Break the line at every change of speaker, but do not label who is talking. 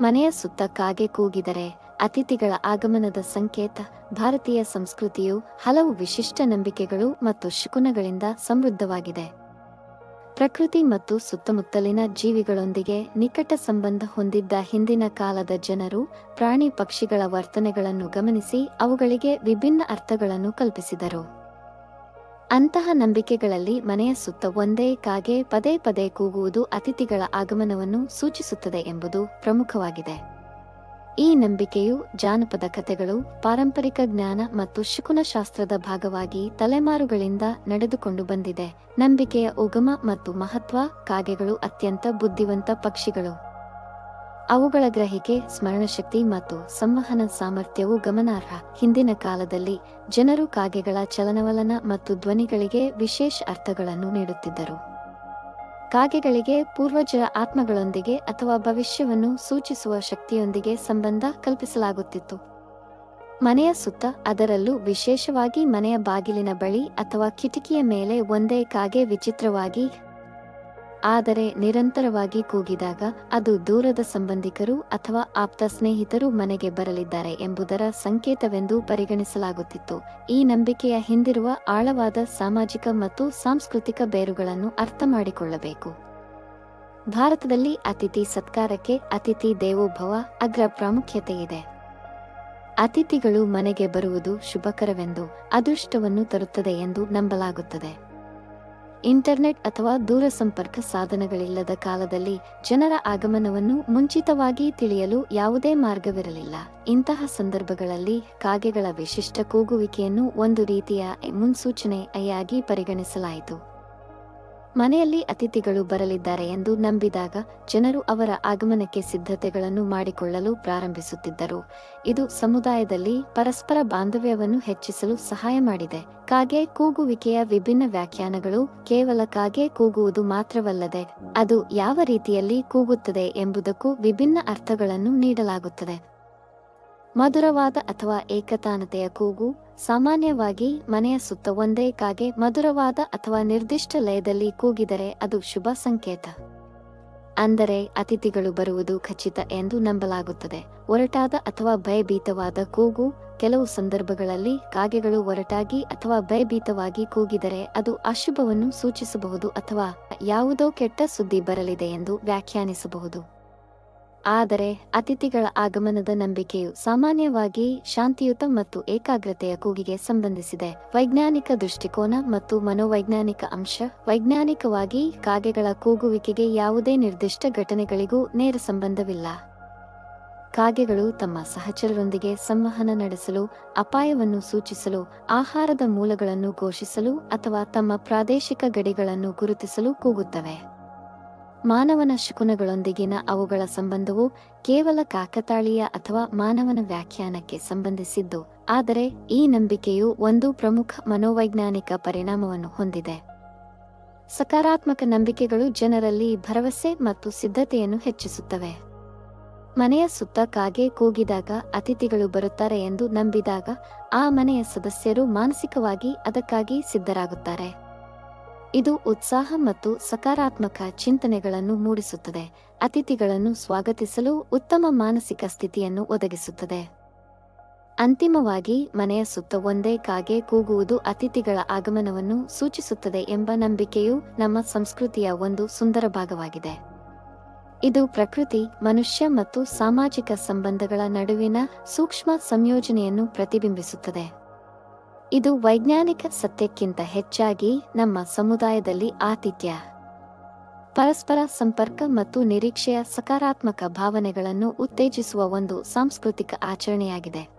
ಮನೆಯ ಸುತ್ತ ಕಾಗೆ ಕೂಗಿದರೆ ಅತಿಥಿಗಳ ಆಗಮನದ ಸಂಕೇತ, ಭಾರತೀಯ ಸಂಸ್ಕೃತಿಯು ಹಲವು ವಿಶಿಷ್ಟ ನಂಬಿಕೆಗಳು ಮತ್ತು ಶಕುನಗಳಿಂದ ಸಮೃದ್ಧವಾಗಿದೆ. ಪ್ರಕೃತಿ ಮತ್ತು ಸುತ್ತಮುತ್ತಲಿನ ಜೀವಿಗಳೊಂದಿಗೆ ನಿಕಟ ಸಂಬಂಧ ಹೊಂದಿದ್ದ ಹಿಂದಿನ ಕಾಲದ ಜನರು ಪ್ರಾಣಿ ಪಕ್ಷಿಗಳ ವರ್ತನೆಗಳನ್ನು ಗಮನಿಸಿ ಅವುಗಳಿಗೆ ವಿಭಿನ್ನ ಅರ್ಥಗಳನ್ನು ಕಲ್ಪಿಸಿದರು. ಅಂತಹ ನಂಬಿಕೆಗಳಲ್ಲಿ ಮನೆಯ ಸುತ್ತ ಒಂದೇ ಕಾಗೆ, ಪದೇ ಪದೇ ಕೂಗುವುದು ಅತಿಥಿಗಳ ಆಗಮನವನ್ನು ಸೂಚಿಸುತ್ತದೆ ಎಂಬುದು ಪ್ರಮುಖವಾಗಿದೆ. ಈ ನಂಬಿಕೆಯು ಜಾನಪದ ಕಥೆಗಳು, ಪಾರಂಪರಿಕ ಜ್ಞಾನ ಮತ್ತು ಶಕುನಶಾಸ್ತ್ರದ ಭಾಗವಾಗಿ ತಲೆಮಾರುಗಳಿಂದ ನಡೆದುಕೊಂಡು ಬಂದಿದೆ. ನಂಬಿಕೆಯ ಉಗಮ ಮತ್ತು ಮಹತ್ವ ಕಾಗೆಗಳು ಅತ್ಯಂತ ಬುದ್ಧಿವಂತ ಪಕ್ಷಿಗಳು. ಅವುಗಳ ಗ್ರಹಿಕೆ, ಸ್ಮರಣಶಕ್ತಿ ಮತ್ತು ಸಂವಹನ ಸಾಮರ್ಥ್ಯವು ಗಮನಾರ್ಹ. ಹಿಂದಿನ ಕಾಲದಲ್ಲಿ ಜನರು ಕಾಗೆಗಳ ಚಲನವಲನ ಮತ್ತು ಧ್ವನಿಗಳಿಗೆ ವಿಶೇಷ ಅರ್ಥಗಳನ್ನು ನೀಡುತ್ತಿದ್ದರು. ಕಾಗೆಗಳಿಗೆ ಪೂರ್ವಜರ ಆತ್ಮಗಳೊಂದಿಗೆ ಅಥವಾ ಭವಿಷ್ಯವನ್ನು ಸೂಚಿಸುವ ಶಕ್ತಿಯೊಂದಿಗೆ ಸಂಬಂಧ ಕಲ್ಪಿಸಲಾಗುತ್ತಿತ್ತು. ಮನೆಯ ಸುತ್ತ ಅದರಲ್ಲೂ ವಿಶೇಷವಾಗಿ ಮನೆಯ ಬಾಗಿಲಿನ ಬಳಿ ಅಥವಾ ಕಿಟಕಿಯ ಮೇಲೆ ಒಂದೇ ಕಾಗೆ ವಿಚಿತ್ರವಾಗಿ ಆದರೆ ನಿರಂತರವಾಗಿ ಕೂಗಿದಾಗ ಅದು ದೂರದ ಸಂಬಂಧಿಕರು ಅಥವಾ ಆಪ್ತ ಸ್ನೇಹಿತರು ಮನೆಗೆ ಬರಲಿದ್ದಾರೆ ಎಂಬುದರ ಸಂಕೇತವೆಂದು ಪರಿಗಣಿಸಲಾಗುತ್ತಿತ್ತು. ಈ ನಂಬಿಕೆಯ ಹಿಂದಿರುವ ಆಳವಾದ ಸಾಮಾಜಿಕ ಮತ್ತು ಸಾಂಸ್ಕೃತಿಕ ಬೇರುಗಳನ್ನು ಅರ್ಥ ಮಾಡಿಕೊಳ್ಳಬೇಕು ಭಾರತದಲ್ಲಿ ಅತಿಥಿ ಸತ್ಕಾರಕ್ಕೆ ಅತಿಥಿ ದೇವೋಭವ ಅಗ್ರ ಪ್ರಾಮುಖ್ಯತೆ ಇದೆ ಅತಿಥಿಗಳು ಮನೆಗೆ ಬರುವುದು ಶುಭಕರವೆಂದು, ಅದೃಷ್ಟವನ್ನು ತರುತ್ತದೆ ಎಂದು ನಂಬಲಾಗುತ್ತದೆ. ಇಂಟರ್ನೆಟ್ ಅಥವಾ ದೂರಸಂಪರ್ಕ ಸಾಧನಗಳಿಲ್ಲದ ಕಾಲದಲ್ಲಿ ಜನರ ಆಗಮನವನ್ನು ಮುಂಚಿತವಾಗಿ ತಿಳಿಯಲು ಯಾವುದೇ ಮಾರ್ಗವಿರಲಿಲ್ಲ. ಇಂತಹ ಸಂದರ್ಭಗಳಲ್ಲಿ ಕಾಗೆಗಳ ವಿಶಿಷ್ಟ ಕೂಗುವಿಕೆಯನ್ನು ಒಂದು ರೀತಿಯ ಮುನ್ಸೂಚನೆಯಾಗಿ ಪರಿಗಣಿಸಲಾಯಿತು. ಮನೆಯಲ್ಲಿ ಅತಿಥಿಗಳು ಬರಲಿದ್ದಾರೆ ಎಂದು ನಂಬಿದಾಗ ಜನರು ಅವರ ಆಗಮನಕ್ಕೆ ಸಿದ್ಧತೆಗಳನ್ನು ಮಾಡಿಕೊಳ್ಳಲು ಪ್ರಾರಂಭಿಸುತ್ತಿದ್ದರು. ಇದು ಸಮುದಾಯದಲ್ಲಿ ಪರಸ್ಪರ ಬಾಂಧವ್ಯವನ್ನು ಹೆಚ್ಚಿಸಲು ಸಹಾಯ ಮಾಡಿದೆ. ಕಾಗೆ ಕೂಗುವಿಕೆಯ ವಿಭಿನ್ನ ವ್ಯಾಖ್ಯಾನಗಳು ಕೇವಲ ಕಾಗೆ ಕೂಗುವುದು ಮಾತ್ರವಲ್ಲದೆ ಅದು ಯಾವ ರೀತಿಯಲ್ಲಿ ಕೂಗುತ್ತದೆ ಎಂಬುದಕ್ಕೂ ವಿಭಿನ್ನ ಅರ್ಥಗಳನ್ನು ನೀಡಲಾಗುತ್ತದೆ. ಮಧುರವಾದ ಅಥವಾ ಏಕತಾನತೆಯ ಕೂಗು ಸಾಮಾನ್ಯವಾಗಿ ಮನೆಯ ಸುತ್ತ ಒಂದೇ ಕಾಗೆ ಮಧುರವಾದ ಅಥವಾ ನಿರ್ದಿಷ್ಟ ಲಯದಲ್ಲಿ ಕೂಗಿದರೆ ಅದು ಶುಭ ಸಂಕೇತ. ಅಂದರೆ ಅತಿಥಿಗಳು ಬರುವುದು ಖಚಿತ ಎಂದು ನಂಬಲಾಗುತ್ತದೆ. ಒರಟಾದ ಅಥವಾ ಭಯಭೀತವಾದ ಕೂಗು ಕೆಲವು ಸಂದರ್ಭಗಳಲ್ಲಿ ಕಾಗೆಗಳು ಒರಟಾಗಿ ಅಥವಾ ಭಯಭೀತವಾಗಿ ಕೂಗಿದರೆ ಅದು ಅಶುಭವನ್ನು ಸೂಚಿಸಬಹುದು ಅಥವಾ ಯಾವುದೋ ಕೆಟ್ಟ ಸುದ್ದಿ ಬರಲಿದೆ ಎಂದು ವ್ಯಾಖ್ಯಾನಿಸಬಹುದು. ಆದರೆ ಅತಿಥಿಗಳ ಆಗಮನದ ನಂಬಿಕೆಯು ಸಾಮಾನ್ಯವಾಗಿ ಶಾಂತಿಯುತ ಮತ್ತು ಏಕಾಗ್ರತೆಯ ಕೂಗಿಗೆ ಸಂಬಂಧಿಸಿದೆ. ವೈಜ್ಞಾನಿಕ ದೃಷ್ಟಿಕೋನ ಮತ್ತು ಮನೋವೈಜ್ಞಾನಿಕ ಅಂಶ ವೈಜ್ಞಾನಿಕವಾಗಿ ಕಾಗೆಗಳ ಕೂಗುವಿಕೆಗೆ ಯಾವುದೇ ನಿರ್ದಿಷ್ಟ ಘಟನೆಗಳಿಗೂ ನೇರ ಸಂಬಂಧವಿಲ್ಲ. ಕಾಗೆಗಳು ತಮ್ಮ ಸಹಚರರೊಂದಿಗೆ ಸಂವಹನ ನಡೆಸಲು, ಅಪಾಯವನ್ನು ಸೂಚಿಸಲು, ಆಹಾರದ ಮೂಲಗಳನ್ನು ಘೋಷಿಸಲು ಅಥವಾ ತಮ್ಮ ಪ್ರಾದೇಶಿಕ ಗಡಿಗಳನ್ನು ಗುರುತಿಸಲು ಕೂಗುತ್ತವೆ. ಮಾನವನ ಶಕುನಗಳೊಂದಿಗಿನ ಅವುಗಳ ಸಂಬಂಧವು ಕೇವಲ ಕಾಕತಾಳೀಯ ಅಥವಾ ಮಾನವನ ವ್ಯಾಖ್ಯಾನಕ್ಕೆ ಸಂಬಂಧಿಸಿದ್ದು, ಆದರೆ ಈ ನಂಬಿಕೆಯು ಒಂದು ಪ್ರಮುಖ ಮನೋವೈಜ್ಞಾನಿಕ ಪರಿಣಾಮವನ್ನು ಹೊಂದಿದೆ. ಸಕಾರಾತ್ಮಕ ನಂಬಿಕೆಗಳು ಜನರಲ್ಲಿ ಭರವಸೆ ಮತ್ತು ಸಿದ್ಧತೆಯನ್ನು ಹೆಚ್ಚಿಸುತ್ತವೆ. ಮನೆಯ ಸುತ್ತ ಕಾಗೆ ಕೂಗಿದಾಗ ಅತಿಥಿಗಳು ಬರುತ್ತಾರೆ ಎಂದು ನಂಬಿದಾಗ ಆ ಮನೆಯ ಸದಸ್ಯರು ಮಾನಸಿಕವಾಗಿ ಅದಕ್ಕಾಗಿ ಸಿದ್ಧರಾಗುತ್ತಾರೆ. ಇದು ಉತ್ಸಾಹ ಮತ್ತು ಸಕಾರಾತ್ಮಕ ಚಿಂತನೆಗಳನ್ನು ಮೂಡಿಸುತ್ತದೆ. ಅತಿಥಿಗಳನ್ನು ಸ್ವಾಗತಿಸಲು ಉತ್ತಮ ಮಾನಸಿಕ ಸ್ಥಿತಿಯನ್ನು ಒದಗಿಸುತ್ತದೆ. ಅಂತಿಮವಾಗಿ, ಮನೆಯ ಸುತ್ತ ಒಂದೇ ಕಾಗೆ ಕೂಗುವುದು ಅತಿಥಿಗಳ ಆಗಮನವನ್ನು ಸೂಚಿಸುತ್ತದೆ ಎಂಬ ನಂಬಿಕೆಯು ನಮ್ಮ ಸಂಸ್ಕೃತಿಯ ಒಂದು ಸುಂದರ ಭಾಗವಾಗಿದೆ. ಇದು ಪ್ರಕೃತಿ, ಮನುಷ್ಯ ಮತ್ತು ಸಾಮಾಜಿಕ ಸಂಬಂಧಗಳ ನಡುವಿನ ಸೂಕ್ಷ್ಮ ಸಂಯೋಜನೆಯನ್ನು ಪ್ರತಿಬಿಂಬಿಸುತ್ತದೆ. ಇದು ವೈಜ್ಞಾನಿಕ ಸತ್ಯಕ್ಕಿಂತ ಹೆಚ್ಚಾಗಿ ನಮ್ಮ ಸಮುದಾಯದಲ್ಲಿ ಆತಿಥ್ಯ. ಪರಸ್ಪರ ಸಂಪರ್ಕ ಮತ್ತು ನಿರೀಕ್ಷೆಯ ಸಕಾರಾತ್ಮಕ ಭಾವನೆಗಳನ್ನು ಉತ್ತೇಜಿಸುವ ಒಂದು ಸಾಂಸ್ಕೃತಿಕ ಆಚರಣೆಯಾಗಿದೆ.